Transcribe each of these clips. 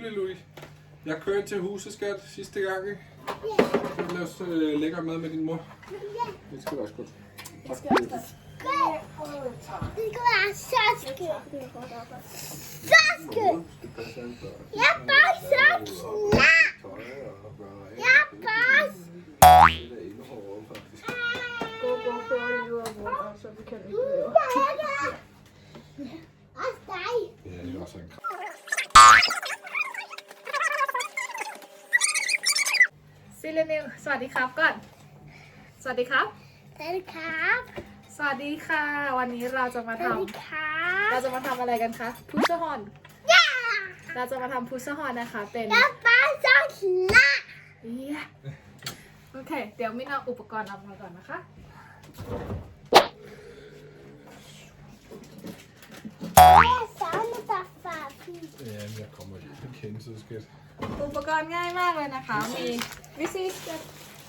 Lille Louis, jeg kørte til huset, skat, sidste gang, ikke? Du lave så øh, lækker mad med din mor. Det skal du også godt. Tak. Det skal være så skønt. Så skønt. Jeg er bare så klar. Jeg er bare Gå, gå, før livet og hvor, så vi kan ikke leve. ซิเลนิวสวัสดีครับก่อน สวัสดีครับ สวัสดีครับ สวัสดีค่ะ วันนี้เราจะมาสวัสทำดีครับเราจะมาทำอะไรกันคะพุชฮอนย่าเราจะมาทำพุชฮอนนะคะ เป็นอย่าบ้าสักละเอี๊ยะโอเค เดี๋ยวมินเอาอุปกรณ์ออกมาก่อนนะคะแม่สาวมาตัดฝาพี่ Ja, men jeg kommer lige på kendelse, skat. อุปกรณ์ง่ายมากเลยนะคะ มีวิซี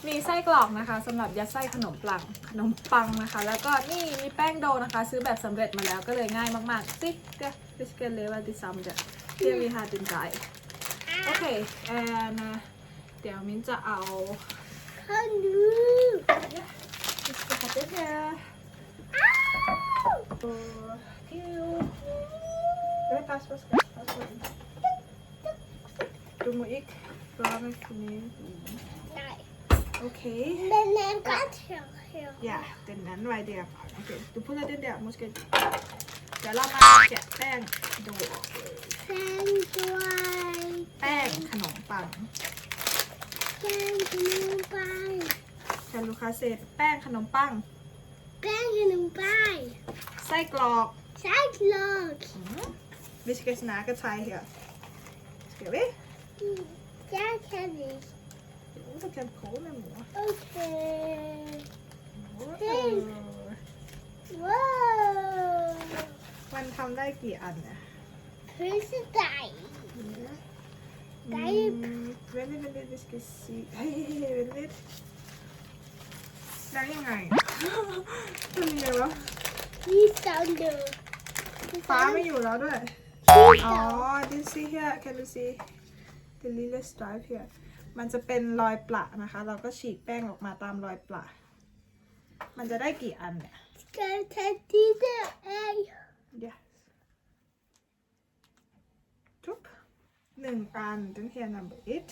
มีไส้กรอกนะคะสำหรับยัดไส้ขนมปังขนมปังนะคะ แล้วก็นี่มีแป้งโดนะคะ ซื้อแบบสำเร็จมาแล้วก็เลยง่ายมากๆซิกะวิสเกเลวาติซัมเดะเทียวีฮาตินไกโอเคแอนนะเดี๋ยวมิ้นจะเอาข้าวดูวิสเกฮัตเทียอ้าวตัวคิวเฮ้ยปัสปัสปัสปัสปัสดูมืออีกรอไม่คืนนี้ได้โอเคแม่แม่ก็เถียวเถียว Ja, den anden vej der. Okay, du putter den der måske. เดี๋ยวเรามาแกะแป้งดูออกเลยแป้งด้วยแป้งขนมปังแป้งขนมปังแคลูคาเซตแป้งขนมปัง แป้งขนมปังไส้กรอก ไส้กรอกวิสเกสนา กระชายเหี่ยสเกวิจ้าแค่นี้จะแคมโค้งเลยหมูโอเคเออว้าวมันทำได้กี่อันเนี่ยพื้นสไตล์ไก่เวนลิเวนลิวิสเกซีเฮ้ยเวนลิได้ยังไงทำยังไงวะที่ซาวเดอร์ฟ้าไม่อยู่แล้วด้วยที่อ๋อซาว do you see here can you see the little stripe here มันจะเป็นรอยปละนะคะ เราก็ฉีกแป้งออกมาตามรอยปละ มันจะได้กี่อันเนี่ยการแทนที่เดอร์เอง yes จุ๊บหนึ่งอันตั้งเทีย number eight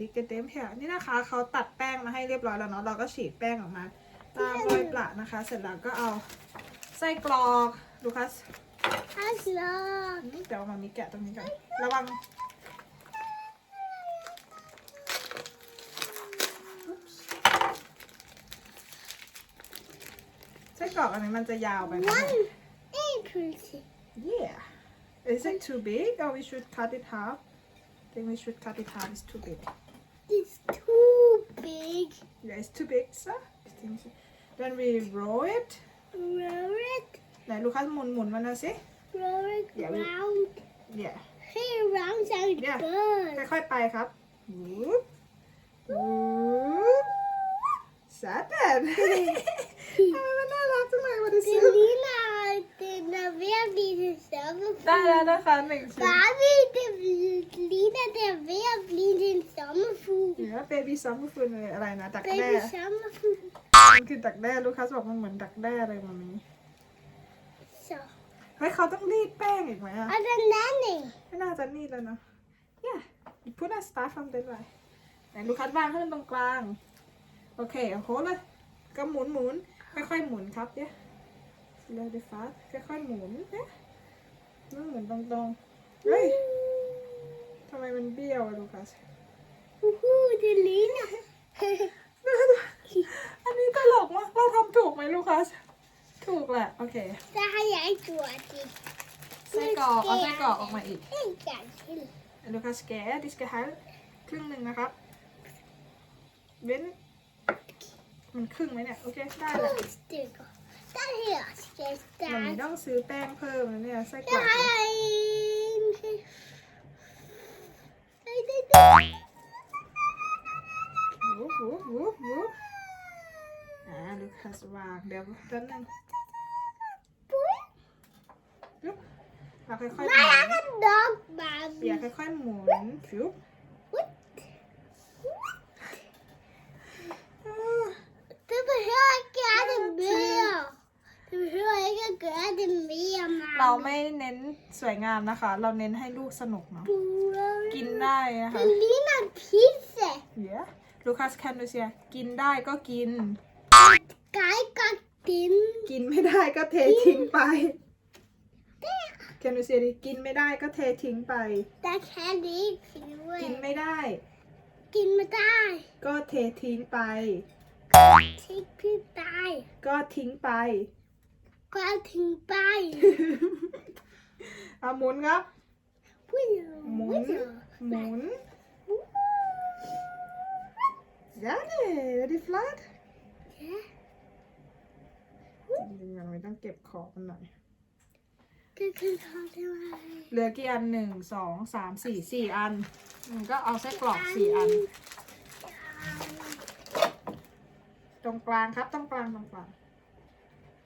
ลิกเต็มเฮียนี่นะคะเขาตัดแป้งมาให้เรียบร้อยแล้วเนาะเราก็ฉีกแป้งออกมา ตามรอยปละนะคะ เสร็จแล้วก็เอาไส้กรอกดูคัสฮัลโหลเดี๋ยวมามีแกะตรงนี้ก่อนระวัง ส้กรอกอันนี้มันจะยาวไปไหม วันเอ้พื้นที่ Yeah Is it too big or we should cut it half I think we should cut it half it's too big is too big Yeah it's too big so I think so. Then we roll it roll it ไหนลูกค้าหมุนหมุนมันนะสิ roll it Yeah, we- round Yeah hey round sound Yeah. good ค่อยๆไปครับวูบวูบสาดัน ทำไมมันน่ารักจังเลยวันนี้ de ligner den er ved at blive til sommerfugl ได้แล้วนะคะหนึ่งชิ้น Barbie, det ligner det er ved at blive til en sommerfugl เหนือเบบี้ซัมเมอร์ฟูนอะไรนะดักแด้ Baby sommerfugl มันคือดักแด้ลูกค้าบอกมันเหมือนดักแด้เลยมันนี้ Så เฮ้ยเขาต้องรีดแป้งอีกไหมอะ Og den anden ไม่น่าจะรีดแล้วเนาะ yeah put a star from that way ไหนลูกค้าวางให้มันตรงกลาง โอเคเอาโค้ดเลยก็หมุนหมุน ค่อยๆหมุนครับเนี่ยเร็วดีฟ้าค่อยๆหมุนเนี่ยนั่งหมุนตรงๆ เฮ้ยทำไมมันเบี้ยวอะลูกค้า Uhu, det ligner อันนี้ตลกมากเราทำถูกไหมลูกค้าถูกแหละ โอเค Så har jeg gjort det ไส้กรอกเอาไส้กรอกออกมาอีก En gang til ลูกค้าสแกะดิสกฮัลครึ่งหนึ่งนะครับ เว้น มันครึ่งไหมเนี่ย โอเค ได้แหละ To stykker Den her skal มัน starte ต้องซื้อแป้งเพิ่มนะเนี่ยไส้กร Så อก har เนี่ย jeg en til Ej, det er det. วูบวูบวูบวูบอ่าลูกค้าสว่างเดี๋ยวแป๊บนึง Bui. ปึ๊บเราค่อยๆหมุ Nej, jeg น kan dog บาร์อบี้ย่าค่อยๆหมุนฟิวอ่า Du behøver ikke gøre det mere. Du behøver ikke at gøre det mere, mamma. เราไม่เน้นสวยงามนะคะ เราเน้นให้ลูกสนุกเนาะ กินได้นะคะ Det ligner en pizza. เดี๋ยวลูคัสแคนดูเซียกินได้ก็กิน Skal ikke godt den. กินไม่ได้ก็เททิ้งไปแคนดูเซียดิกินไม่ได้ก็เททิ้งไป Der kan det ikke finde กิน ud af. ไม่ได้ Giv med dig. ก็เททิ้งไป Tik til dig. ก็ทิ้งไป Gør ting bag. เอาหมุนครับหมุน Woo. หมุนยันเลยดีฟลัด Ja. จริงๆยังไม่ต้องเก็บขอบมันหน่อย Det kan tage det mig. เหลือกี่อันหนึ่งสองสามสี่สี่อันอืมก็เอาไส้กรอกสี่อัน ตรงกลางครับตรงกลางตรงกลาง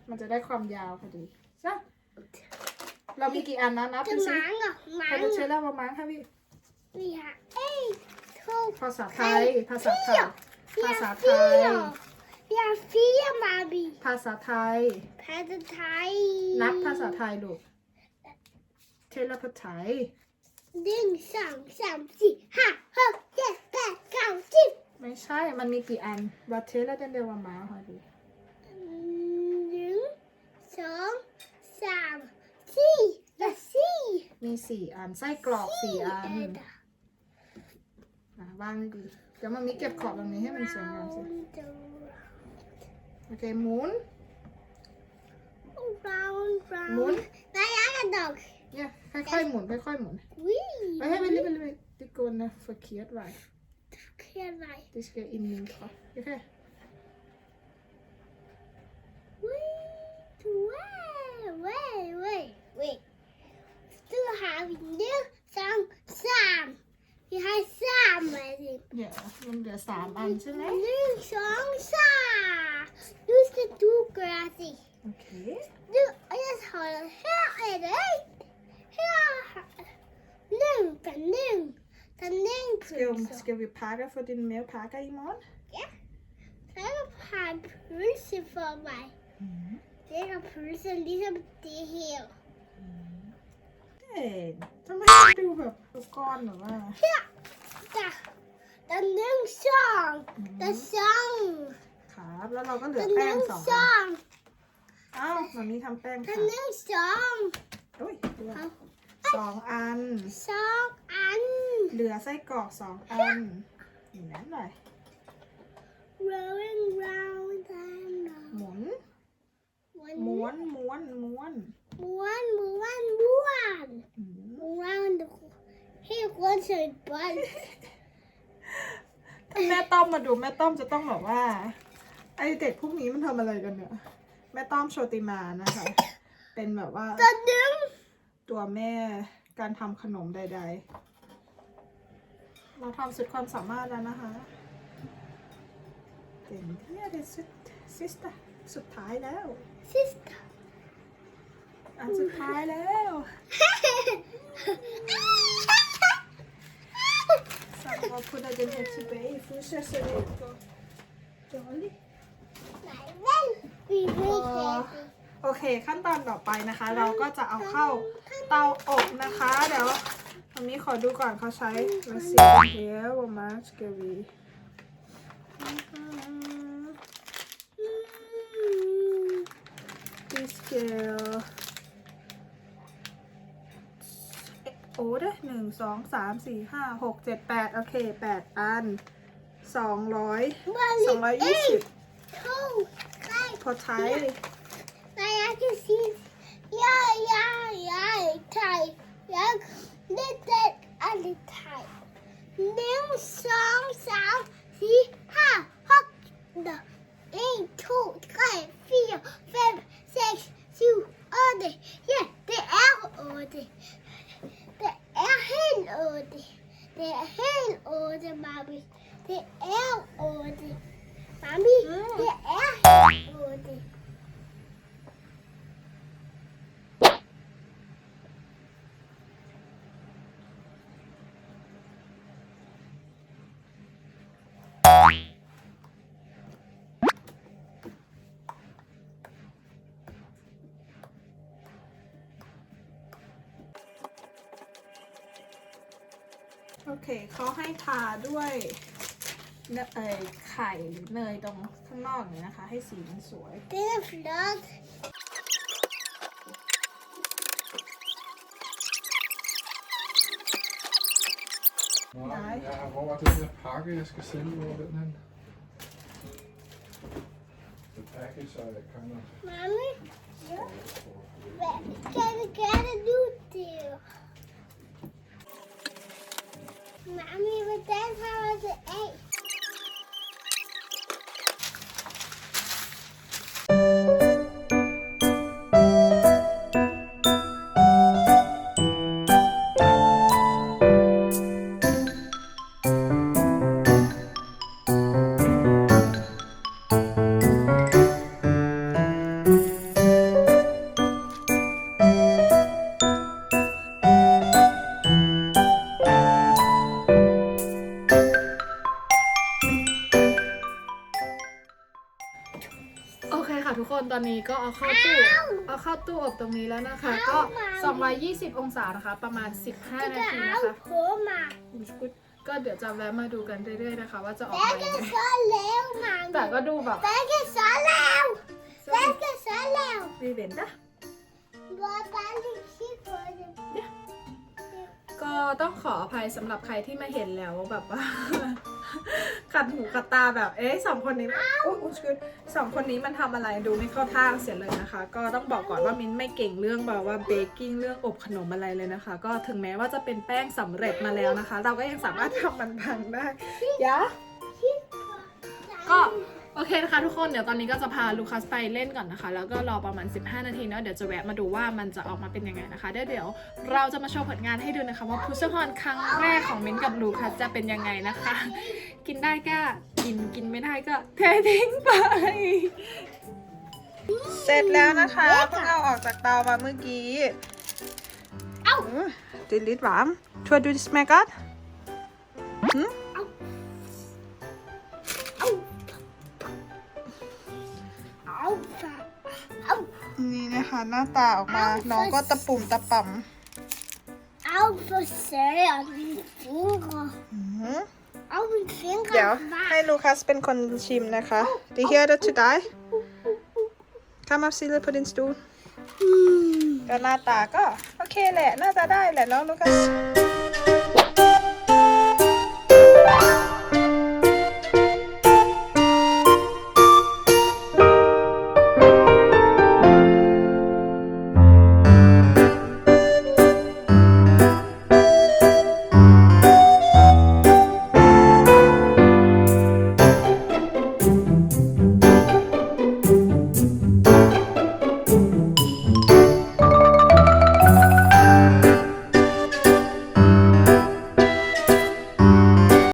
มันจะได้ความยาวพอดีใช่เรามีกี่อันนะนับ Det ดู er สิ mange, ใครจะใช้ mange. แล้วประมาณค่ะพี่ Vi har en, to, ภาษาไทย ภาษาไทย Vi Pas har at tage. fire. Vi har fire, Mabi. ภาษาไทย Pas at tage. นับภาษาไทยลูกเทเลภาษาไทยหนึ่งสองสามสี่ห้าหกเจ็ดแปดเก้าสิบไม่ใช่ มันมีกี่อันบัตเทเลเดนเดวามาค่ะดูหนึ่ง สองสามสี่และสี่มีสี่อันไส้กรอกสี่อันเอ็ดอะวางดีเดี๋ยวมันมีเก็บขอบตรงนี้ให้มันสวยงามสิโอเคหมุน round round หมุนนายยังกันดอกเนี่ยค่อยๆหมุนค่อยๆหมุนวิเฮ้ยไม่ไม่ไม่ไม่ติโกนนะ verkehrt var เครียดอะไร det skal ind i en krop okay วิเว้ยเว้ย เว้ยเว้ย Så har vi nu som sam. Vi har sammen. ja มันเหลือสามอันใช่ไหม Nu som sam. Nu skal du gøre det. โอเค Nu, og jeg holder her er det ikke. Her. Nu, der nu. Der nu skal, pølser. skal vi pakke for din mavepakker i morgen Så er der har en pølse for mig. Det er pølse ligesom det her. เอ๊ะทำไมมันดูแบบก้อนแบบว่า Her. Der. Der er nu sang. Der er sang. ครับ แล้วเราก็เหลือ Der แป้ง er สอง nu อัน sang. อ้าวมันมีทำแป้ง Der ค่ะ er nu sang. โอ้ยสองอัน Sang an. เหลือไส้กรอกสองอันอย่างนั้นเลย Rolling round and หมุน round. ม้วนม้วนม้วน One, one, one. อืม Round. He wants a bun. ถ้าแม่ต้อมมาดูแม่ต้อมจะต้องบอกว่า ไอเด็กพวกนี้มันทำอะไรกันเนี่ย แม่ต้อมโชติมานะคะ เป็นแบบว่า Der er dem. ตัวแม่การทำขนมใด ๆ เราทำสุดความสามารถแล้วนะคะเต็มที่เลยสุดซิสตสุดท้ายแล้ว Sister. อันสุดท้ายแล้วสับว่าพูดอะไรเนี่ยชิเบ้ฟูเซสเลตก็จอลี่ Nej, vel. Vi vil Åh. have โอเคขั้นตอนต่อไปนะคะ เราก็จะเอาเข้าเตาอบนะคะ เดี๋ยวตรงนี้ขอดูก่อนเขาใช้มาซีเฮียวมาสเกวี det. ดีสเกล โอ้ได้หนึ่งสองสามสี่ห้าหกเจ็ดแปดโอเคแปดอันสองร้อยสองร้อยยี่สิบ To, tre. พอใช้ Nej, jeg kan sige, ja, ja, ja, teg. Jeg lidt den og lidt teg. Nævn som sam, sig, har, hop, der. 1, 2, 3, 4, 5, 6, 7, 8. Ja, det er 8. Er helt 8. Det er helt 8, mami. Det er 8. Mami, det er helt 8. โอเคเขาให้ทาด้วยเนเอยไข่หรือเนยตรงข้างนอกอย่างนี้นะคะ ให้สีมันสวย Dit is vlot. Nej, ja, hvor er den der pakke, jeg skal sende? Hvor er den hen? The package I kind of... Mommy, hvad skal vi gøre nu til? Mommy, hvordan har jeg det af? กคนตอนนี้ก็เอาเข้าตู้เอาเข้าตู้อบตรงนี้แล้วนะคะ ก็ 220 องศานะคะ ประมาณ 15 นา Det ที er นะคะ jo på mig. ก็เดี๋ยวจะแวะมาดูกันเรื่อยๆนะคะ ว่าจะออก Hvad มายัง kan ไง så lave, mamma? แต่ก็ดูแบบ Hvad kan så lave? Hvad kan så lave? รีเวนต์นะ Hvor bare lige kigge på det. ก็ต้องขออภัยสำหรับใครที่มาเห็นแล้วแบบว่า ขัดหูขัดตาแบบเอ๊ะสองคนนี้อุ๊ยอุ๊ยชุดสองคนนี้มันทำอะไรดูไม่เข้าท่าเสียเลยนะคะ ก็ต้องบอกก่อนว่ามิ้นไม่เก่งเรื่องแบบว่าเบกกิ้งเรื่องอบขนมอะไรเลยนะคะ ก็ถึงแม้ว่าจะเป็นแป้งสำเร็จมาแล้วนะคะ เราก็ยังสามารถทำมันพังได้ยะก็ โอเคนะคะทุกคนเดี๋ยวตอนนี้ก็จะพาลูคัสไปเล่นก่อนนะคะ แล้วก็รอประมาณ 15 นาทีเนาะเดี๋ยวจะแวะมาดูว่ามันจะออกมาเป็นยังไงนะคะเดี๋ยวเดี๋ยวเราจะมาโชว์ผลงานให้ดูนะคะว่าพุชฮอนครั้งแรกของมิ้นท์กับลูคัสจะเป็นยังไงนะคะ กินได้ก็กินกินไม่ได้ก็เททิ้งไป เสร็จแล้วนะคะเพิ่งเอาออกจากเตามาเมื่อกี้ เอ้าดิลิทหวาม ช่วยดูดิสแมกัด Au. นี่นะคะหน้าตาออกมา น้องก็ตะปุ่มตะป่ำ Au, for søren. Mine fingre. อืม Au, mine fingre. เดี๋ยว var- ให้ลูคัสเป็นคนชิมนะคะ Det her er det til dig Kom op, Sille, på din stol อืมก็หน้าตาก็ โอเคแหละ น่าจะได้แหละเน้องลูคัส